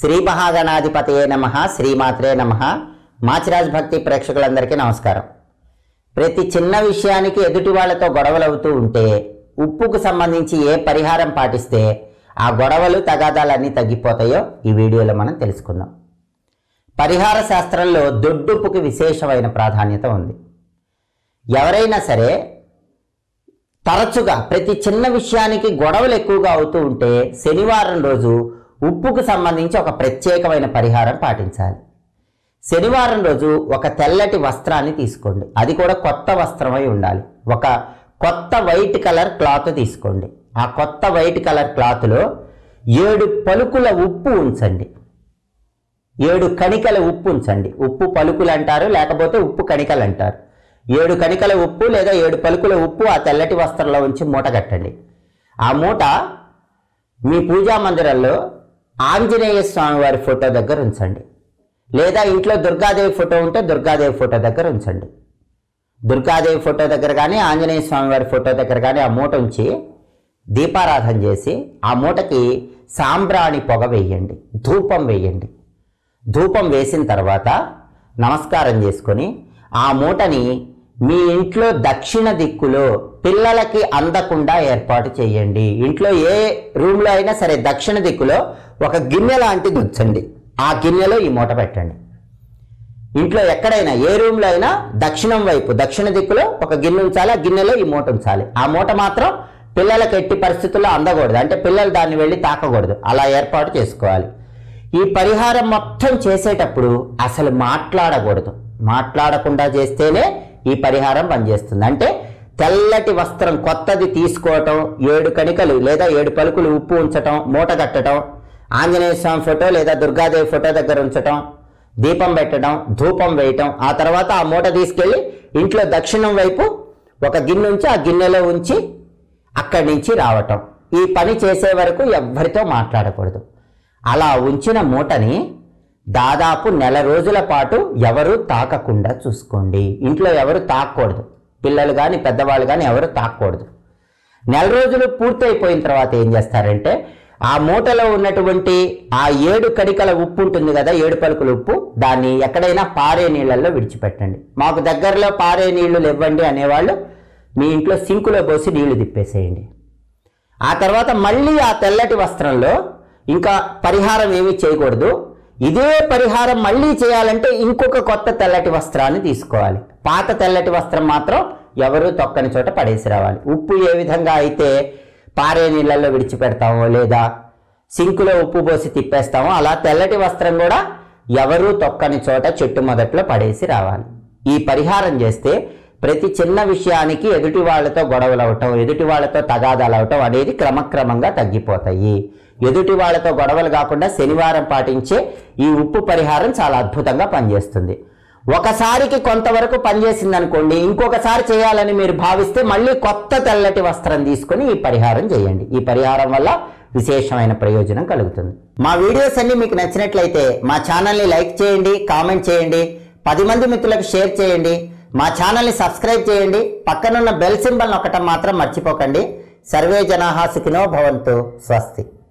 శ్రీ మహాగణాధిపతయే నమ శ్రీమాత్రే నమ. మాచిరాజ్ భక్తి ప్రేక్షకులందరికీ నమస్కారం. ప్రతి చిన్న విషయానికి ఎదుటి వాళ్ళతో గొడవలు అవుతూ ఉంటే ఉప్పుకు సంబంధించి ఏ పరిహారం పాటిస్తే ఆ గొడవలు తగాదాలన్నీ తగ్గిపోతాయో ఈ వీడియోలో మనం తెలుసుకుందాం. పరిహార శాస్త్రంలో దొడ్డుప్పుకి విశేషమైన ప్రాధాన్యత ఉంది. ఎవరైనా సరే తరచుగా ప్రతి చిన్న విషయానికి గొడవలు ఎక్కువగా అవుతూ ఉంటే శనివారం రోజు ఉప్పుకు సంబంధించి ఒక ప్రత్యేకమైన పరిహారం పాటించాలి. శనివారం రోజు ఒక తెల్లటి వస్త్రాన్ని తీసుకోండి. అది కూడా కొత్త వస్త్రమై ఉండాలి. ఒక కొత్త వైట్ కలర్ క్లాత్ తీసుకోండి. ఆ కొత్త వైట్ కలర్ క్లాత్లో ఏడు పలుకుల ఉప్పు ఉంచండి. ఏడు కణికల ఉప్పు ఉంచండి. ఉప్పు పలుకులు అంటారు లేకపోతే ఉప్పు కణికలు అంటారు. ఏడు కణికల ఉప్పు లేదా ఏడు పలుకుల ఉప్పు ఆ తెల్లటి వస్త్రంలో ఉంచి మూట కట్టండి. ఆ మూట మీ పూజా మందిరంలో ఆంజనేయ స్వామి వారి ఫోటో దగ్గర ఉంచండి. లేదా ఇంట్లో దుర్గాదేవి ఫోటో ఉంటే దుర్గాదేవి ఫోటో దగ్గర ఉంచండి. దుర్గాదేవి ఫోటో దగ్గర కానీ ఆంజనేయ స్వామి వారి ఫోటో దగ్గర కానీ ఆ మూట ఉంచి దీపారాధన చేసి ఆ మూటకి సాంబ్రాణి పొగ వేయండి. ధూపం వేయండి. ధూపం వేసిన తర్వాత నమస్కారం చేసుకొని ఆ మూటని మీ ఇంట్లో దక్షిణ దిక్కులో పిల్లలకి అందకుండా ఏర్పాటు చేయండి. ఇంట్లో ఏ రూమ్లో అయినా సరే దక్షిణ దిక్కులో ఒక గిన్నె లాంటిది ఉంచండి. ఆ గిన్నెలో ఈ మూట పెట్టండి. ఇంట్లో ఎక్కడైనా ఏ రూమ్లో అయినా దక్షిణం వైపు దక్షిణ దిక్కులో ఒక గిన్నె ఉంచాలి ఆ గిన్నెలో ఈ మూట ఉంచాలి. ఆ మూట మాత్రం పిల్లలకి ఎట్టి పరిస్థితుల్లో అందకూడదు. అంటే పిల్లలు దాన్ని వెళ్ళి తాకకూడదు. అలా ఏర్పాటు చేసుకోవాలి. ఈ పరిహారం మొత్తం చేసేటప్పుడు అసలు మాట్లాడకూడదు. మాట్లాడకుండా చేస్తేనే ఈ పరిహారం పనిచేస్తుంది. అంటే తెల్లటి వస్త్రం కొత్తది తీసుకోవటం ఏడు కణికలు లేదా ఏడు పలుకులు ఉప్పు ఉంచటం మూట కట్టడం ఆంజనేయ స్వామి ఫోటో లేదా దుర్గాదేవి ఫోటో దగ్గర ఉంచటం దీపం పెట్టడం ధూపం వేయటం ఆ తర్వాత ఆ మూట తీసుకెళ్ళి ఇంట్లో దక్షిణం వైపు ఒక గిన్నె ఉంచి ఆ గిన్నెలో ఉంచి అక్కడి నుంచి రావటం. ఈ పని చేసే వరకు ఎవ్వరితో మాట్లాడకూడదు. అలా ఉంచిన మూటని దాదాపు నెల రోజుల పాటు ఎవరు తాకకుండా చూసుకోండి. ఇంట్లో ఎవరు తాకూడదు. పిల్లలు కానీ పెద్దవాళ్ళు కానీ ఎవరు తాకూడదు. నెల రోజులు పూర్తయిపోయిన తర్వాత ఏం చేస్తారంటే ఆ మూటలో ఉన్నటువంటి ఆ ఏడు కడికల ఉప్పు ఉంటుంది కదా ఏడు పలుకుల ఉప్పు దాన్ని ఎక్కడైనా పారే నీళ్ళల్లో విడిచిపెట్టండి. మాకు దగ్గరలో పారే నీళ్ళు ఇవ్వండి అనేవాళ్ళు మీ ఇంట్లో సింకులో పోసి నీళ్ళు తిప్పేసేయండి. ఆ తర్వాత మళ్ళీ ఆ తెల్లటి వస్త్రంలో ఇంకా పరిహారం ఏమీ చేయకూడదు. ఇదే పరిహారం మళ్ళీ చేయాలంటే ఇంకొక కొత్త తెల్లటి వస్త్రాన్ని తీసుకోవాలి. పాత తెల్లటి వస్త్రం మాత్రం ఎవరు తొక్కని చోట పడేసి రావాలి. ఉప్పు ఏ విధంగా అయితే పారే నీళ్ళల్లో విడిచిపెడతామో లేదా సింకులో ఉప్పు పోసి తిప్పేస్తామో అలా తెల్లటి వస్త్రం కూడా ఎవరు తొక్కని చోట చెట్టు మొదట్లో పడేసి రావాలి. ఈ పరిహారం చేస్తే ప్రతి చిన్న విషయానికి ఎదుటి వాళ్ళతో గొడవలు అవటం ఎదుటి వాళ్ళతో తగాదాలు అవటం అనేది క్రమక్రమంగా తగ్గిపోతాయి. ఎదుటి వాళ్ళతో గొడవలు కాకుండా శనివారం పాటించే ఈ ఉప్పు పరిహారం చాలా అద్భుతంగా పనిచేస్తుంది. ఒకసారికి కొంతవరకు పనిచేసింది అనుకోండి ఇంకొకసారి చేయాలని మీరు భావిస్తే మళ్ళీ కొత్త తెల్లటి వస్త్రం తీసుకొని ఈ పరిహారం చేయండి. ఈ పరిహారం వల్ల విశేషమైన ప్రయోజనం కలుగుతుంది. మా వీడియోస్ అన్ని మీకు నచ్చినట్లయితే మా ఛానల్ని లైక్ చేయండి కామెంట్ చేయండి పది మంది మిత్రులకు షేర్ చేయండి మా ఛానల్ని సబ్స్క్రైబ్ చేయండి పక్కనున్న బెల్ సింబల్ నొక్కటం మాత్రం మర్చిపోకండి. సర్వే జనాహాసుకినో భవంతు స్వస్తి.